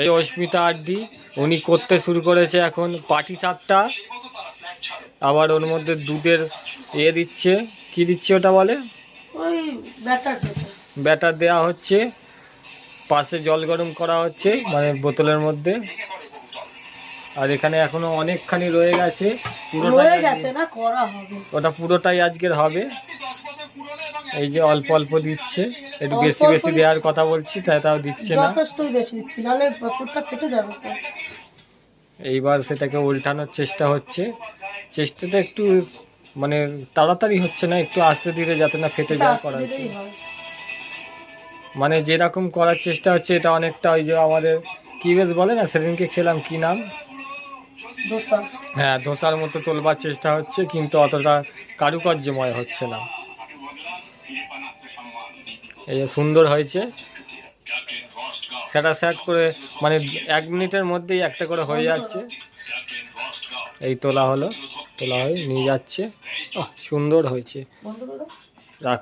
এই অস্মিতা আড্ডি উনি করতে শুরু করেছে এখন পাটি চাপটা আবার ওর মধ্যে দুধের এ দিচ্ছে। কি দিচ্ছে ওটা বলে? ওই ব্যাটার যেটা। ব্যাটার দেওয়া হচ্ছে। পাশে জল গরম করা হচ্ছে মানে বোতলের মধ্যে। আর এখানে এখনও অনেকখানি রয়ে গেছে। পুরোটাই ওটা পুরোটাই আজকের হবে। এই যে অল্প অল্প দিচ্ছে একটু বেশি বেশি দেওয়ার কথা বলছি তাই তাও দিচ্ছে না। যথেষ্টই বেশি দিচ্ছি নাহলে পুরটা ফেটে যাবে এইবার সেটাকে উল্টানোর চেষ্টা হচ্ছে। চেষ্টাটা একটু মানে তাড়াতাড়ি হচ্ছে না একটু আস্তে ধীরে যাতে না ফেটে যায় করা হচ্ছে মানে যেরকম করার চেষ্টা হচ্ছে এটা অনেকটা ওই যে আমাদের কি বেশ বলে না সেদিনকে খেলাম কি নাম? হ্যাঁ ধোসার মতো তোলবার চেষ্টা হচ্ছে কিন্তু অতটা কারুকার্যময় হচ্ছে না। এই যে সুন্দর হয়েছে। সেটা স্যাট করে মানে এক মিনিটের মধ্যেই একটা করে হয়ে যাচ্ছে। এই তোলা হলো তোলা হয়ে নিয়ে যাচ্ছে। সুন্দর হয়েছে। রাখা।